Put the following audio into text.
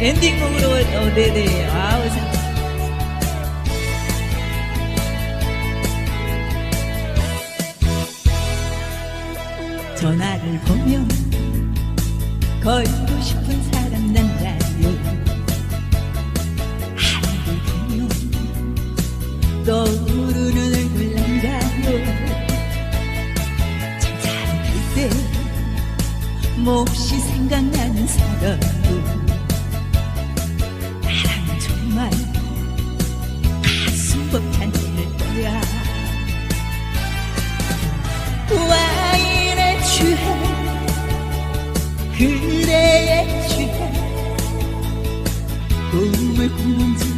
엔딩곡으로 어, 네네 아우 참. 전화를 보면 걸고 싶은 사람 난다요 하늘을 보면 떠오르는 얼굴 난다요 잠잘 때 몹시 생각나는 사람 그대의 취해 꿈을 꾸는 자